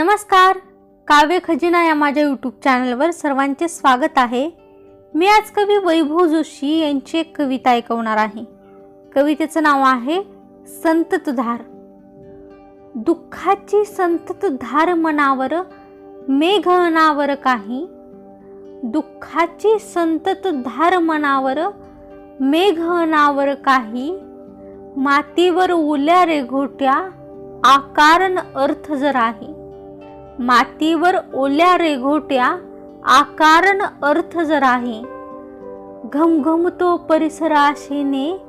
नमस्कार. काव्य खजिना या माझ्या यूट्यूब चॅनलवर सर्वांचे स्वागत आहे. मी आज कवी वैभव जोशी यांची एक कविता ऐकवणार आहे. कवितेचं नाव आहे संततधार. दुःखाची संततधार मनावर मेघनावर काही. दुःखाची संततधार मनावर मेघनावर काही. मातीवर ओल्या रेघोट्या आकारण अर्थ जर आहे मातीवर ओल्या रेघोट्या आकारण अर्थ जर आहे घमघमतो परिसराशीने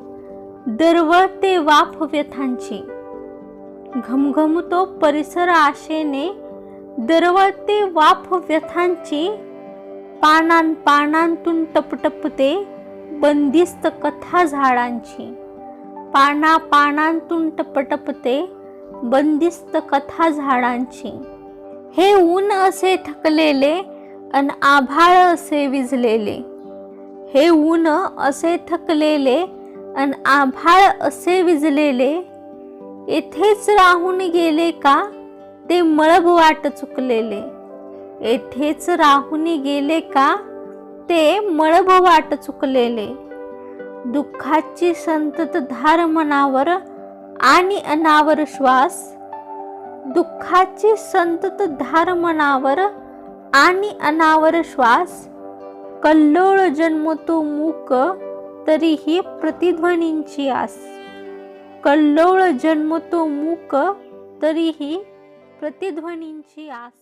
दरवळते वाफ व्यथांची. घमघमतो परिसर आशेने दरवळते वाफ व्यथांची. पानां पानांतून टपटपते बंदिस्त कथा झाडांची. पाना पानांतून टपटपते बंदिस्त कथा झाडांची. हे ऊन असे थकलेले अन आभाळ असे विझलेले. हे ऊन असे थकलेले अन आभाळ असे विझलेले येथेच राहून गेले का ते मळब वाट चुकलेले. येथेच राहून गेले का ते मळब वाट चुकलेले. दुःखाची संतत धार मनावर आणि अनावर श्वास दुःखाची संतत धार मनावर आणि अनावर श्वास. कल्लोळ जन्मतो मूक तरीही प्रतिध्वनींची आस. कल्लोळ जन्मतो मूक तरीही प्रतिध्वनींची आस.